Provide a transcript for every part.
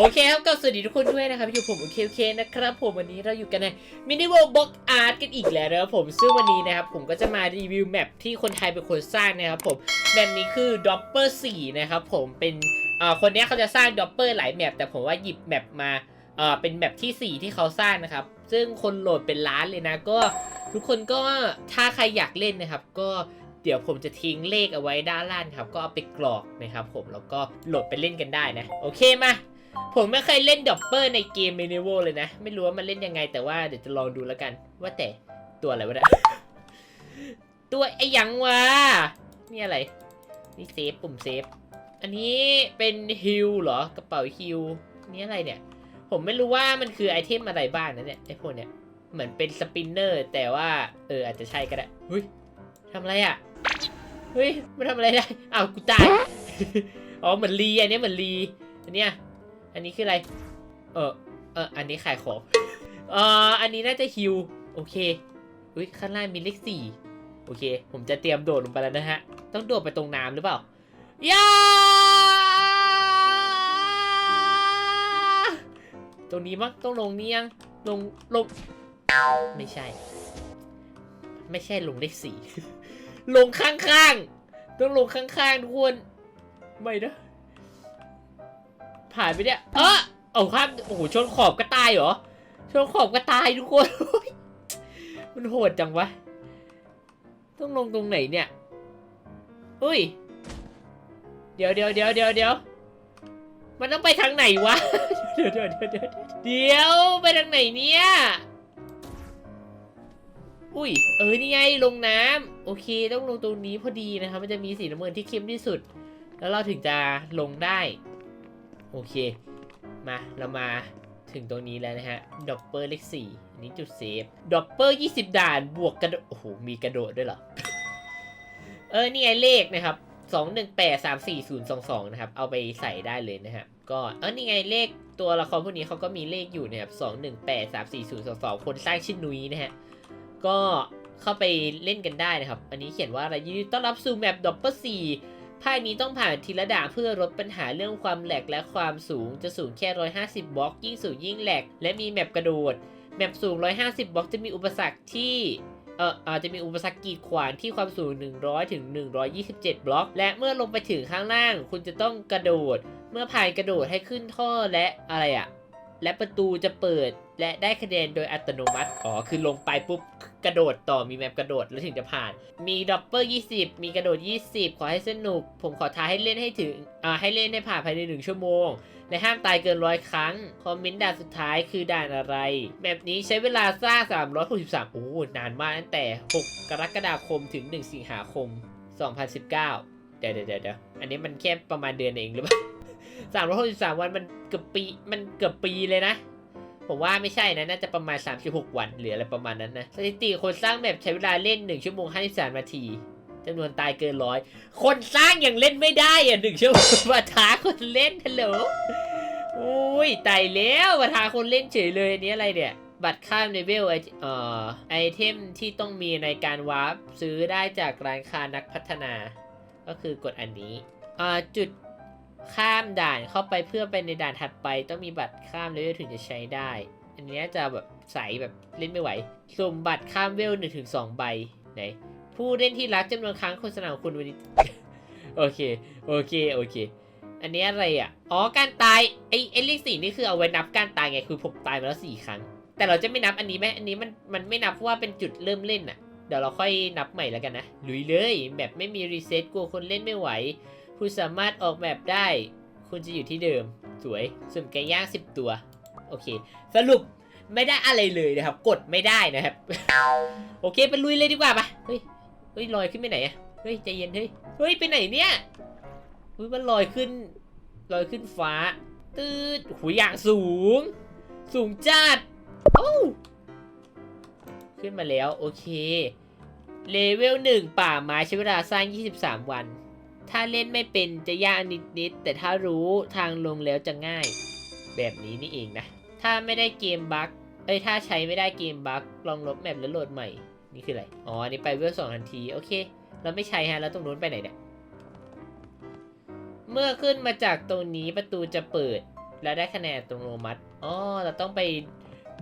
โอเคครับก็สวัสดีทุกคนด้วยนะครับอยู่ผมโอเคโอเคนะครับผมวันนี้เราอยู่กันในมินิ w o r l d Box Art กันอีกแล้วนะครับผมซึ่งวันนี้นะครับผมก็จะมารีวิวแมปที่คนไทยเป็นคนสร้างนะครับผมแมปนี้คือ Dopper 4นะครับผมเป็นอ่าคนนี้เขาจะสร้าง Dopper หลายแมปแต่ผมว่าหยิบแมปมาอ่าเป็นแมปที่ 4 ที่เขาสร้างนะครับ ซึ่งคนโหลดเป็นล้านเลยนะก็ทุกคนก็ถ้าใครอยากเล่นนะครับ ก็เดี๋ยวผมจะทิ้งเลขเอาไว้ด้านล่างครับก็เอาไปกรอกนะครับผมแล้วก็โหลดไปเล่นกันได้นะโอเคมา ผมไม่เคยเล่นดอปเปอร์ในเกมเมนิโวเลยนะ ไม่รู้ว่ามันเล่นยังไงแต่ว่าเดี๋ยวจะลองดูแล้วกัน ว่าแต่ตัวอะไรวะเนี่ยตัวไอ้หยังวะนี่อะไร นี่เซฟปุ่มเซฟ อันนี้เป็นฮิลเหรอกระเป๋าฮิลนี่อะไรเนี่ย ผมไม่รู้ว่ามันคือไอเทมอะไรบ้างนะเนี่ยไอพวกเนี่ยเหมือนเป็นสปินเนอร์ แต่ว่าเอออาจจะใช่ก็ได้เฮ้ยทำอะไรอะเฮ้ยมันทำอะไรได้อ้าวกูตายอ๋อเหมือนลีอันนี้เหมือนลีอันเนี้ย อันนี้คืออะไร เออเอออันนี้ขายของเอ่ออันนี้น่าจะฮิวโอเคอุ้ยข้างล่างมีเลขสี่โอเค ผมจะเตรียมโดดลงไปแล้วนะฮะ ต้องโดดไปตรงน้ำหรือเปล่าย่าตรงนี้มั้งต้องลงนี่ยังลงลง ไม่ใช่ ไม่ใช่ลงเลขสี่ลงข้างๆ ต้องลงข้างๆ ทุกคน ไม่นะ ผ่านไปเนี่ย เออเอาข้ามโอ้โหชนขอบก็ตายเหรอ ชนขอบก็ตายทุกคน มันโหดจังวะ ต้องลงตรงไหนเนี่ยอุ้ย เดี๋ยวเดี๋ยวเดี๋ยวเดี๋ยวเดี๋ยวมันต้องไปทางไหนวะ เดี๋ยวเดี๋ยวเดี๋ยวเดี๋ยวเดี๋ยวไปทางไหนเนี่ย อุ้ย เออ นี่ไงลงน้ำโอเค ต้องลงตรงนี้พอดีนะครับ มันจะมีสีน้ำเงินที่เข้มที่สุด แล้วเราถึงจะลงได้ โอเค มาเรามาถึงตรงนี้แล้วนะฮะดอปเปอร์เลขสี่อันนี้จุดเซฟดอปเปอร์ยี่สิบด่านบวกกระโดดโอ้โหมีกระโดดด้วยเหรอ เออ นี่ไงเลขนะครับสองหนึ่งแปดสามสี่ศูนย์สองสองนะครับ เอาไปใส่ได้เลยนะฮะก็เออนี่ไงเลขตัวละครพวกนี้เขาก็มีเลขอยู่นะครับสองหนึ่งแปดสามสี่ศูนย์สองสองคนสร้างชื่อนุ้ยนะฮะก็เข้าไปเล่นกันได้นะครับ อันนี้เขียนว่าอะไรยินดีต้อนรับสู่แมปดอปเปอร์สี่ ภาคนี้ต้องผ่านทีละด่านเพื่อลดปัญหาเรื่องความแหลกและความสูงจะสูงแค่ 150 บล็อก ยิ่งสูงยิ่งแหลก และมีแมปกระโดด แมปสูง 150 บล็อกจะมีอุปสรรคที่เอ่ออาจจะมีอุปสรรคกีดขวางที่ความสูง 100 ถึง 127 บล็อก และเมื่อลงไปถึงข้างล่าง คุณจะต้องกระโดด เมื่อผ่านกระโดดให้ขึ้นท่อและอะไรอะและประตูจะเปิด และได้คะแนนโดยอัตโนมัติ อ๋อ คือลงไปปุ๊บกระโดดต่อมีแมปกระโดดแล้วถึงจะผ่าน มีดอปเปอร์ 20 มีกระโดด 20 ขอให้สนุก ผมขอท้าให้เล่นให้ถึง อ่า ให้เล่นให้ผ่านภายใน 1 ชั่วโมง และห้ามตายเกินร้อยครั้ง คอมเมนต์ด่านสุดท้ายคือด่านอะไร แบบนี้ใช้เวลาสร้าง 363 โอ้ นานมากตั้งแต่ 6 กรกฎาคมถึง 1 สิงหาคม 2019 เดี๋ยวเดี๋ยวเดี๋ยวอันนี้มันแค่ประมาณเดือนเองหรือเปล่า363 วันมันเกือบปี มันเกือบปีเลยนะ ผมว่าไม่ใช่นะ น่าจะประมาณ 36 วันหรืออะไรประมาณนั้นนะ สถิติคนสร้างแบบใช้เวลาเล่น 1 ชั่วโมง 53 นาทีจำนวนตายเกินร้อย คนสร้างยังเล่นไม่ได้อะหนึ่งชั่วโมงมาท้าคนเล่นฮัลโหลอุ้ยตายแล้วมาท้าคนเล่นเฉยเลยอันนี้อะไรเนี่ยบัตรข้ามเลเวลไอเอ่อไอเทมที่ต้องมีในการวาร์ปซื้อได้จากร้านค้านักพัฒนา ก็คือกดอันนี้อ่าจุด ข้ามด่านเข้าไปเพื่อไปในด่านถัดไป ต้องมีบัตรข้ามเลเวลถึงจะใช้ได้ อันนี้จะแบบใสแบบเล่นไม่ไหวสุ่มบัตรข้ามเวล1นถึงสองใบไหนผู้เล่นที่รักจำนวนครั้งโฆษณาของคุณวันนี้โอเคโอเคโอเค อันนี้อะไรอะอ๋อการตายไอ้ไอ้เลขสี่นี่คือเอาไว้นับการตายไงคือผมตายมาแล้วสี่ครั้ง แต่เราจะไม่นับอันนี้ไหมอันนี้มันมันไม่นับเพราะว่าเป็นจุดเริ่มเล่นอะเดี๋ยวเราค่อยนับใหม่แล้วกันนะลุยเลยแบบไม่มีรีเซ็ตกลัวคนเล่นไม่ไหว คุณสามารถออกแบบได้ คุณจะอยู่ที่เดิม สวยสุ่มไก่ย่างสิบตัว โอเค สรุปไม่ได้อะไรเลยนะครับ กดไม่ได้นะครับ โอเคไปลุยเลยดีกว่าปะเฮ้ย เฮ้ยลอยขึ้นไปไหนอะเฮ้ยใจเย็นเฮ้ย เฮ้ยไปไหนเนี่ยเฮ้ยมันลอยขึ้น ลอยขึ้นฟ้า ตืดหูอย่างสูง สูงจัดโอ้ขึ้นมาแล้ว โอเค เลเวลหนึ่งป่าไม้ใช้เวลาสร้าง 23 วัน ถ้าเล่นไม่เป็นจะยากนิดๆ แต่ถ้ารู้ทางลงแล้วจะง่าย แบบนี้นี่เองนะ ถ้าไม่ได้เกมบั๊กเอ้ยถ้าใช้ไม่ได้เกมบั๊กลองลบแมปแล้วโหลดใหม่ นี่คืออะไร อ๋ออันนี้ไปเวลสองทันที โอเค เราไม่ใช้ฮะ แล้วตรงนู้นไปไหนเนี่ย เมื่อขึ้นมาจากตรงนี้ประตูจะเปิด แล้วได้คะแนนอัตโนมัติอ๋อ เราต้องไป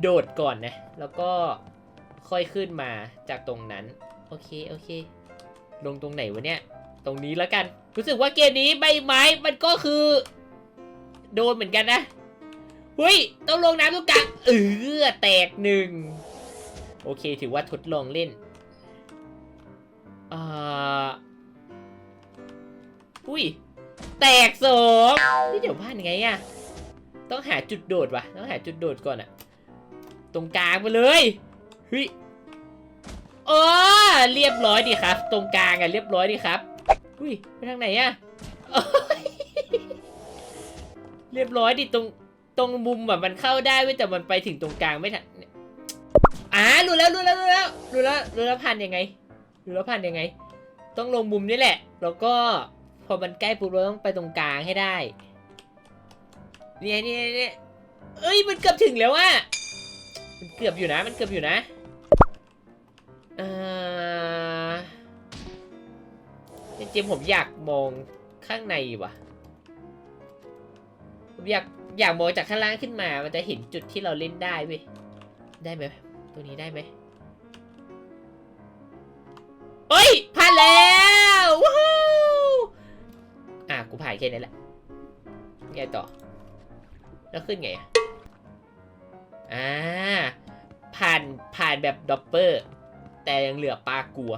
โดดก่อนนะ แล้วก็ค่อยขึ้นมาจากตรงนั้น โอเค โอเค ลงตรงไหนวะเนี่ย ตรงนี้แล้วกัน รู้สึกว่าเกมนี้ใบไม้มันก็คือ โดนเหมือนกันนะเฮ้ยต้องลงน้ำตรงกลางเออแตกหนึ่งโอเคถือว่าทดลองเล่นอ่าอุ้ย แตกสองนี่เดี๋ยวพลาดยังไงอะต้องหาจุดโดดวะต้องหาจุดโดดก่อนอะตรงกลางไปเลยเฮ้ยโอ้เรียบร้อยดีครับ ตรงกลางอะเรียบร้อยดีครับ อุ้ยไปทางไหนอะเรียบร้อยดิตรงตรงมุมอะมันเข้าได้เว้ยแต่มันไปถึงตรงกลางไม่ทันอ่ารู้แล้วรู้แล้วรู้แล้วรู้แล้วรู้แล้วผ่านยังไงรู้แล้วผ่านยังไง ต้องลงมุมนี่แหละ แล้วก็พอมันใกล้ปุ๊บเราต้องไปตรงกลางให้ได้เนี่ยเนี่ยเนี่ยเอ้ยมันเกือบถึงแล้วอะมันเกือบอยู่นะ มันเกือบอยู่นะเออ จริงๆผมอยากมองข้างในว่ะ ผมอยากอยากมองจากข้างล่างขึ้นมา มันจะเห็นจุดที่เราเล่นได้เว้ย ได้ไหมตัวนี้ได้ไหมเอ้ยผ่านแล้วว้าวอะกูผ่านแค่นี้แหละไงต่อ แล้วขึ้นไงอะอ่าผ่านผ่านแบบด็อปเปอร์ แต่ยังเหลือปลากัว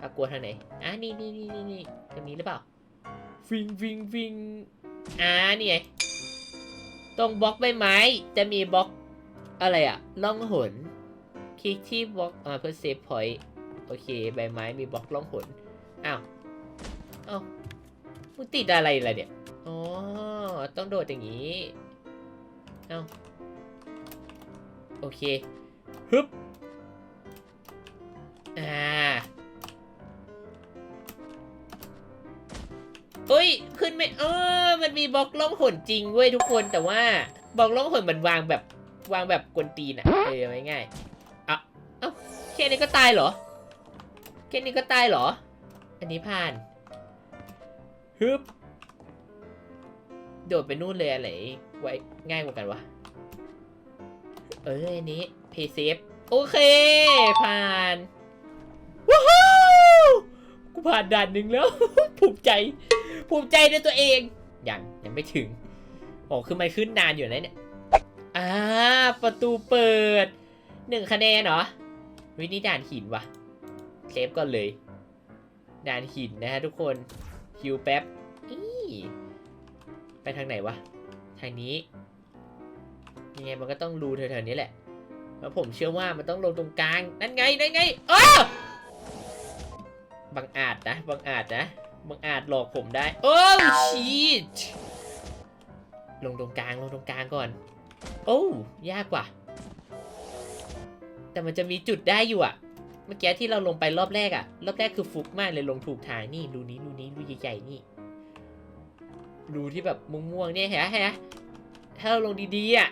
ปลากัวทางไหนอ่านี่นี่นี่นี่นี่ตรงนี้หรือเปล่าฟิงฟิงฟิงอ่านี่ไงตรงบล็อกใบไม้ จะมีบล็อกอะไรอะล่องหนคลิกที่บล็อกอ่าเพื่อเซฟพอยต์โอเคใบไม้มีบล็อกล่องหนอ้าวอ้าวมึงติดอะไรล่ะเนี่ยอ๋อต้องโดดอย่างนี้เอ้าโอเคฮึบอ่า เอ้ย ขึ้นไม่เออมันมีบล็อกล่องหนจริงเว้ยทุกคนแต่ว่าบล็อกล่องหนมันวางแบบวางแบบกวนตีนอะเออไม่ง่ายอะเอ้าแค่นี้ก็ตายเหรอแค่นี้ก็ตายเหรอ อันนี้ผ่านฮึบโดดไปนู่นเลยอะไรไว้ง่ายกว่ากันวะ เอออันนี้เพย์เซฟโอเค ผ่านว้ กูผ่านด่านหนึ่งแล้ว ภูมิใจ ภูมิใจในตัวเอง ยังยังไม่ถึง โอ้คือมันขึ้นนานอยู่นะเนี่ย อ่า ประตูเปิดหนึ่งคะแนนเหรอ วินี่ด่านหินวะเซฟก่อนเลย ด่านหินนะฮะทุกคน คิวแป๊บไปทางไหนวะ ทางนี้ ยังไงมันก็ต้องรูแถวๆนี้แหละแล้วผมเชื่อว่ามันต้องลงตรงกลาง นั่นไง นั่นไงเออ บังอาจนะ บังอาจนะ บังอาจหลอกผมได้ โอ้ชีตลงตรงกลาง ลงตรงกลางก่อน โอ้ยากกว่า แต่มันจะมีจุดได้อยู่อะเมื่อกี้ที่เราลงไปรอบแรกอะรอบแรกคือฟุกมากเลยลงถูกทางนี่รูนี้รูนี้รูใหญ่ๆนี่รูที่แบบม่วงๆเนี่ยเห็นไหมเห็นไหมถ้าเราลงดีๆอะ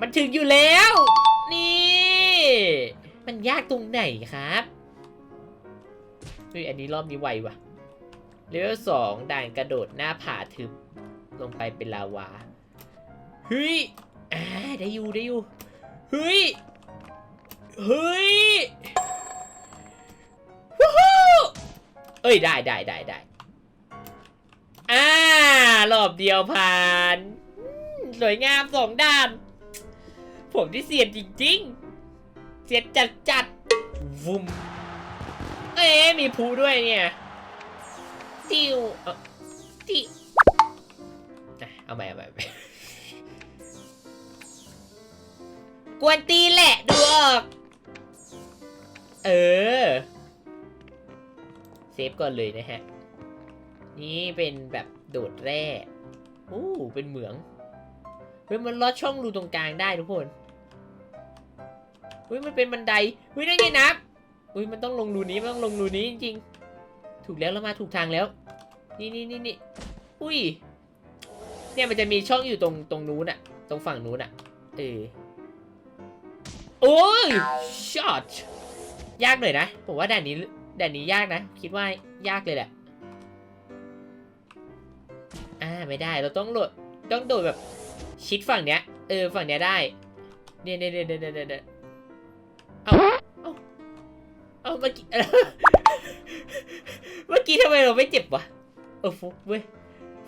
มันถึงอยู่แล้ว นี่ มันยากตรงไหนครับ ฮ้ยอันนี้รอบนี้ไวว่ะเลเวลสองด่านกระโดดหน้าผาทึบ ลงไปเป็นลาวาเฮ้ยอ่าได้อยู่ได้อยู่เฮ้ยเฮ้ยวู้ฮู้เอ้ยได้ได้ได้ได้อ่ารอบเดียวผ่าน สวยงามสองด้าน ผมที่เสียนจริง ๆ เสียนจัดจัดวุ้ม เอ๊ะมีภูด้วยเนี่ยติวเอ่อติอะเอาใหม่เอาใหม่เอาใหม่กวนตีนแหละดูออก เออ เซฟก่อนเลยนะฮะ นี่เป็นแบบโดดแร่อู้เป็นเหมืองเฮ้ยมันลอดช่องรูตรงกลางได้ทุกคนเฮ้ยมันเป็นบันไดเฮ้ยได้ไงนับ เฮ้ยมันต้องลงรูนี้มันต้องลงรูนี้จริงๆ ถูกแล้วเรามาถูกทางแล้ว นี่นี่นี่นี่อุ้ย เนี่ยมันจะมีช่องอยู่ตรงตรงนู้นอะตรงฝั่งนู้นอะเออโอ้ยช็อตยากหน่อยนะ ผมว่าด่านนี้ด่านนี้ยากนะ คิดว่ายากเลยแหละ อ่าไม่ได้เราต้องโดดต้องโดดแบบชิดฝั่งเนี้ย เออฝั่งเนี้ยได้ เนี่ยเนี่ยเนี่ยเนี่ยเนี่ย เมื่อกี้เมื่อกี้ทำไมเราไม่เจ็บวะเออฟุกเว้ย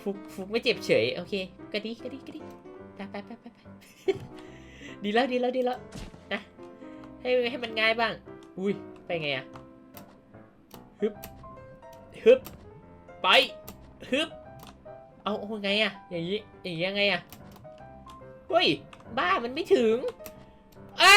ฟุกฟุกไม่เจ็บเฉยโอเคก็ดีก็ดีก็ดีไปไปไปไปไปดีแล้วดีแล้วดีแล้วนะให้ให้มันง่ายบ้าง อุ้ยไปไงอะฮึบฮึบไปฮึบเอาเอาไงอะอย่างนี้อย่างนี้ยังไงอะเฮ้ยบ้ามันไม่ถึงอ้า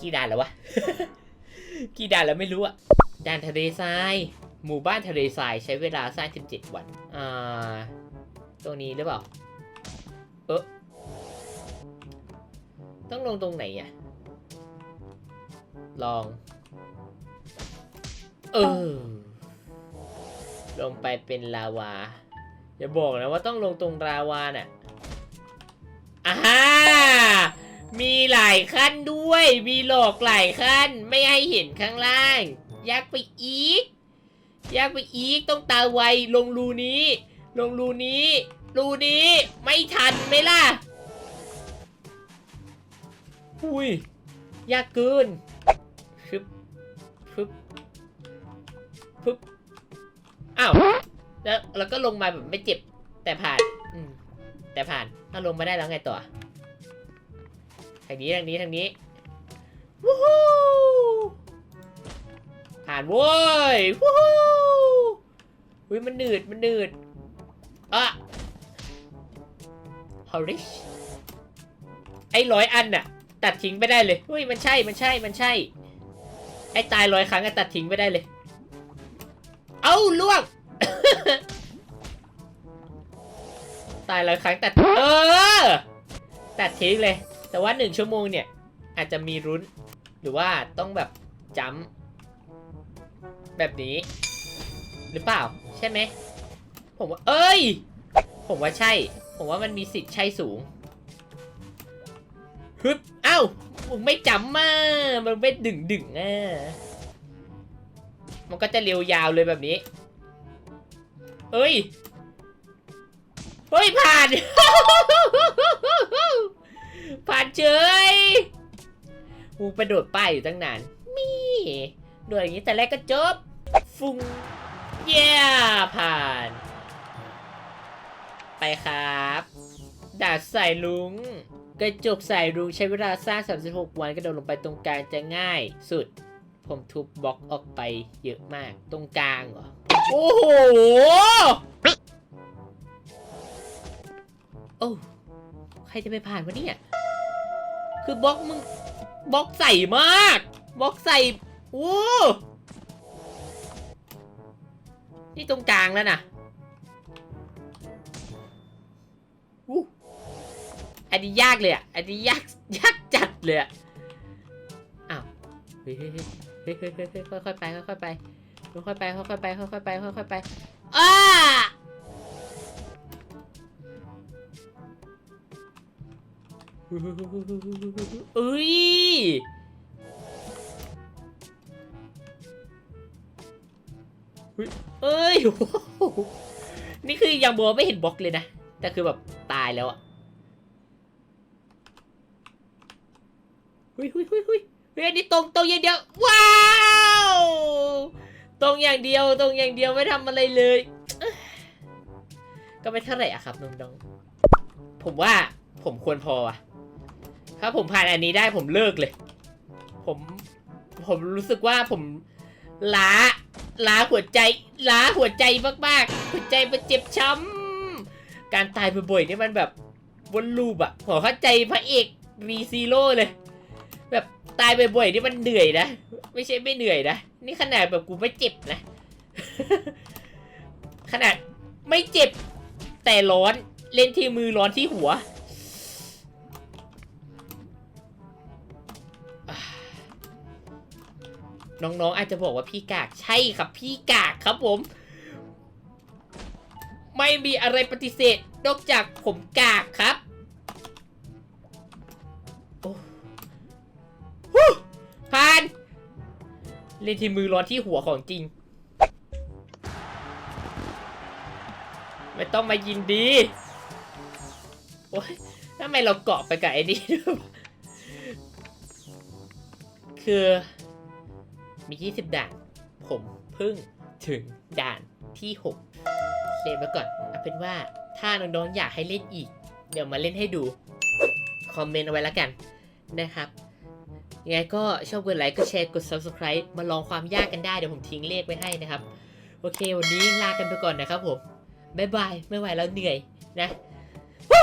กี่ด่านแล้ววะ กี่ด่านแล้วไม่รู้อะด่านทะเลทราย หมู่บ้านทะเลทรายใช้เวลาสร้าง 17 วัน อ่า ตรงนี้หรือเปล่า เออต้องลงตรงไหนอะลอง เออ ลงไปเป็นลาวา อย่าบอกนะว่าต้องลงตรงลาวาน่ะอ่า มีหลายขั้นด้วย มีหลอกหลายขั้น ไม่ให้เห็นข้างล่าง ยากไปอีก ยากไปอีก ต้องตาไว ลงรูนี้ ลงรูนี้ รูนี้ ไม่ทันไหมล่ะ อุ้ย ยากเกินฟึบฟึบฟึบอ้าว แล้วแล้วก็ลงมาแบบไม่เจ็บ แต่ผ่าน อืม แต่ผ่าน ถ้าลงมาได้แล้วไงต่อ ทางนี้ทางนี้ทางนี้วู้ฮู้ผ่านโว้ยวู้ฮู้อุ้ยมันหนืดมันหนืดอะฮอริชไอ้ร้อยอันน่ะ ตัดทิ้งไปได้เลยเฮ้ยมันใช่มันใช่มันใช่ ไอ้ตายร้อยครั้งก็ตัดทิ้งไปได้เลย เอ้าล่วง ตายร้อยครั้งตัดเออตัดทิ้งเลย แต่ว่าหนึ่งชั่วโมงเนี่ย อาจจะมีรุ้น หรือว่าต้องแบบจัมป์แบบนี้ หรือเปล่า ใช่ไหม ผมว่า เอ้ย ผมว่าใช่ ผมว่ามันมีสิทธิ์ใช่สูงฮึบเอ้ามึงไม่จำมามันไม่ดึงดึงอะมันก็จะเร็วยาวเลยแบบนี้ เอ้ย เฮ้ยผ่าน ผ่านเฉยกูไปโดดป้ายอยู่ตั้งนาน มีโดดอย่างนี้แต่แรกก็จบ ฟุงเย้ผ่าน ไปครับ ดาดใส่ลุง กระจกใส่ลุงใช้เวลาสร้าง 36 วันกระโดดลงไปตรงกลางจะง่ายสุด ผมทุบบล็อกออกไปเยอะมาก ตรงกลางเหรอ โอ้โห โอ้ ใครจะไปผ่านวะเนี่ย คือบล็อกมึงบล็อกใส่มากบล็อกใส่โอ้นี่ตรงกลางแล้วนะอู้อันนี้ยากเลยอะ อันนี้ยากยากจัดเลยอะ อ้าว เฮ้ยเฮ้ยเฮ้ยเฮ้ยเฮ้ยเฮ้ยเฮ้ยค่อยๆไปค่อยๆไปค่อยๆไปค่อยๆไปค่อยๆไปค่อยๆไปอ้า เอ้ยเฮ้ยเอ้ยอ้โหนี่คือยังบัวไม่เห็นบล็อกเลยนะ แต่คือแบบตายแล้วอะเฮ้ยเฮ้ยเฮ้ยเฮ้ยเฮ้ยอันนี้ตรงตรงอย่างเดียว ว้าว ตรงอย่างเดียวตรงอย่างเดียวไม่ทำอะไรเลยเอ้ยก็ไม่เท่าไหร่อะครับน้องๆผมว่าผมควรพออะ ถ้าผมผ่านอันนี้ได้ผมเลิกเลย ผม ผมรู้สึกว่าผมล้าล้าหัวใจล้าหัวใจมากๆหัวใจมันเจ็บช้ำการตายบ่อยๆนี่มันแบบวนลูปอะผมเข้าใจพระเอกรีซีโร่เลย แบบตายบ่อยๆนี่มันเหนื่อยนะ ไม่ใช่ไม่เหนื่อยนะ นี่ขนาดแบบกูไม่เจ็บนะ ขนาดไม่เจ็บแต่ร้อนเล่นที่มือร้อนที่หัว น้องๆอาจจะบอกว่าพี่กากใช่ครับพี่กากครับผม ไม่มีอะไรปฏิเสธนอกจากผมกากครับโอ้ผ่าน เล่นที่มือร้อนที่หัวของจริง ไม่ต้องมายินดีโอ้ยทำไมเราเกาะไปกับไอ้นี่ด้วยคือ มี 20 ด่าน ผมเพิ่งถึงด่านที่ 6เซฟไว้ก่อนเอาเป็นว่าถ้าน้องๆอยากให้เล่นอีก เดี๋ยวมาเล่นให้ดู คอมเมนต์เอาไว้แล้วกันนะครับยังไงก็ชอบกดไลค์กดแชร์กด subscribe มาลองความยากกันได้ เดี๋ยวผมทิ้งเลขไว้ให้นะครับ โอเค วันนี้ลากันไปก่อนนะครับผม บ๊ายบาย ไม่ไหวแล้วเหนื่อยนะ Woo!